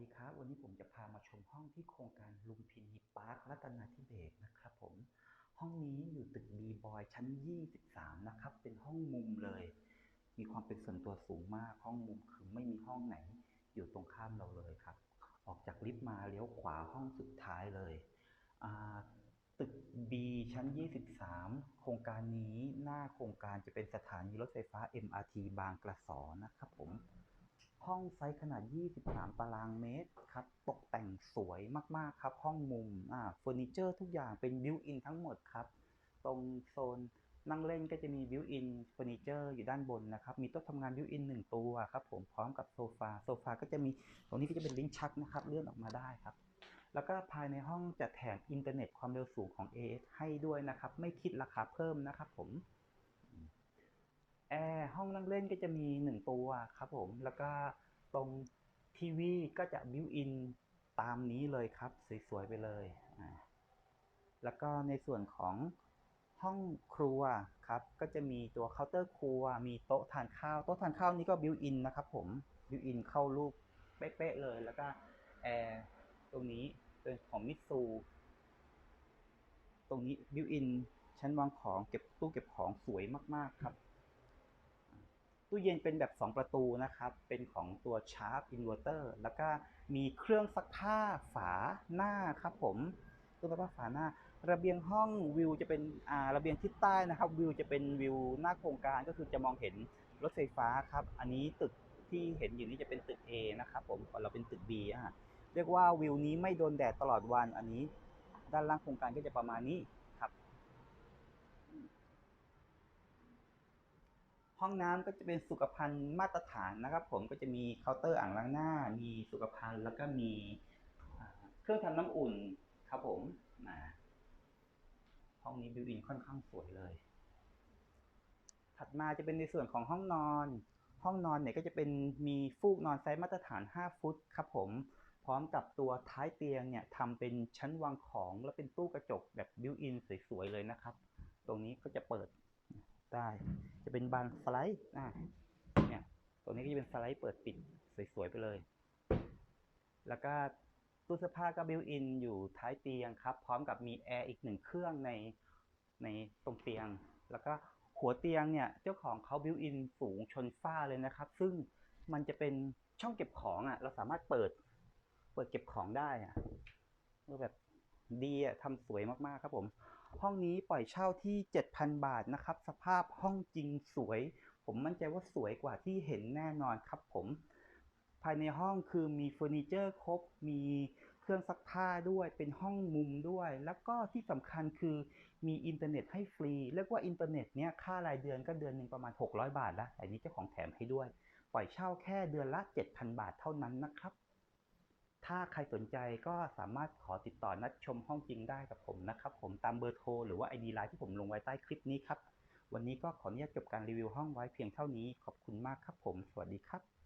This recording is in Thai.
ดีครับ วันนี้ผมจะพามาชมห้องที่โครงการลุมพินีพาร์ครัตนาธิเบศนะครับผม ห้องนี้อยู่ตึกบีบอยชั้น 23 นะครับ เป็นห้องมุมเลย มีความเป็นส่วนตัวสูงมาก ห้องมุมคือไม่มีห้องไหนอยู่ตรงข้ามเราเลยครับ ออกจากลิฟต์มาเลี้ยวขวาห้องสุดท้ายเลย ตึก B ชั้น 23 โครงการนี้หน้าโครงการจะเป็นสถานีรถไฟฟ้า MRT บางกระสอนะครับผม ห้องไซส์ขนาด 23 ตารางเมตรครับ ตกแต่งสวยมากๆครับ ห้องมุม อ่าเฟอร์นิเจอร์ทุกอย่างเป็นบิวอินทั้งหมดครับ ตรงโซนนั่งเล่นก็จะมีบิวอินเฟอร์นิเจอร์อยู่ด้านบนนะครับ มีโต๊ะทำงานบิวอินหนึ่งตัวครับผม พร้อมกับโซฟา โซฟาก็จะมี ตรงนี้ก็จะเป็นลิ้นชักนะครับ เลื่อนออกมาได้ครับ แล้วก็ภายในห้องจะแถมอินเทอร์เน็ตความเร็วสูงของ AS ให้ด้วยนะครับ ไม่คิดราคาเพิ่มนะครับผม แอร์ห้องนั่งเล่นก็จะมี1ตัวครับผม แล้วก็ตรงทีวีก็จะบิวอินตามนี้เลยครับ สวยๆไปเลยอ่าแล้วก็ในส่วนของห้องครัวครับ ก็จะมีตัวเคาน์เตอร์ครัว มีโต๊ะทานข้าว โต๊ะทานข้าวนี้ก็บิวอินนะครับผม บิวอินเข้ารูปเป๊ะๆเลย แล้วก็แอร์ตรงนี้เป็นของมิตซู ตรงนี้บิวอินชั้นวางของเก็บตู้เก็บของสวยมากๆครับ ตู้เย็นเป็นแบบ 2 ประตูนะครับ เป็นของตัวชาร์ปอินเวอร์เตอร์แล้วก็มีเครื่องซักผ้าฝาหน้าครับผมเครื่องซักผ้าฝาหน้า ระเบียงห้องวิวจะเป็นอ่าระเบียงทิศใต้นะครับ วิวจะเป็นวิวหน้าโครงการก็คือจะมองเห็นรถไฟฟ้าครับ อันนี้ตึกที่เห็นอยู่นี้จะเป็นตึก A นะครับผมก่อนเราเป็นตึก B อะเรียกว่าวิวนี้ไม่โดนแดดตลอดวันอันนี้ ด้านล่างโครงการก็จะประมาณนี้ครับ ห้องน้ำก็จะเป็นสุขภัณฑ์มาตรฐานนะครับ ผมก็จะมีเคาน์เตอร์อ่างล้างหน้า มีสุขภัณฑ์แล้วก็มีเครื่องทำน้ำอุ่นครับผมนะห้องนี้บิวอินค่อนข้างสวยเลย ถัดมาจะเป็นในส่วนของห้องนอน ห้องนอนเนี่ยก็จะเป็นมีฟูกนอนไซส์มาตรฐาน 5 ฟุตครับผมพร้อมกับตัวท้ายเตียงเนี่ยทำเป็นชั้นวางของแล้วเป็นตู้กระจกแบบบิวอินสวยๆเลยนะครับ ตรงนี้ก็จะเปิดได้ จะเป็นบานสไลด์อ่าเนี่ยตรงนี้ก็จะเป็นสไลด์เปิดปิดสวยๆไปเลย แล้วก็ตู้เสื้อผ้าก็บิวอินอยู่ท้ายเตียงครับ พร้อมกับมีแอร์อีกหนึ่งเครื่องในในตรงเตียง แล้วก็หัวเตียงเนี่ยเจ้าของเขาบิวอินสูงชนฝ้าเลยนะครับ ซึ่งมันจะเป็นช่องเก็บของอะ เราสามารถเปิด เปิดเก็บของได้อะแบบดีอะทำสวยมากๆครับผม ห้องนี้ปล่อยเช่าที่ 7,000 บาทนะครับ สภาพห้องจริงสวย ผมมั่นใจว่าสวยกว่าที่เห็นแน่นอนครับผม ภายในห้องคือมีเฟอร์นิเจอร์ครบ มีเครื่องซักผ้าด้วย เป็นห้องมุมด้วย แล้วก็ที่สำคัญคือมีอินเทอร์เน็ตให้ฟรี เรียกว่าอินเทอร์เน็ตเนี้ยค่ารายเดือนก็เดือนหนึ่งประมาณ 600 บาทละแต่นี้เจ้าของแถมให้ด้วย ปล่อยเช่าแค่เดือนละ 7,000 บาทเท่านั้นนะครับ ถ้าใครสนใจก็สามารถขอติดต่อนัดชมห้องจริงได้กับผมนะครับผมตามเบอร์โทรหรือว่า ID ไลน์ที่ผมลงไว้ใต้คลิปนี้ครับ วันนี้ก็ขออนุญาตจบการรีวิวห้องไว้เพียงเท่านี้ ขอบคุณมากครับผม สวัสดีครับ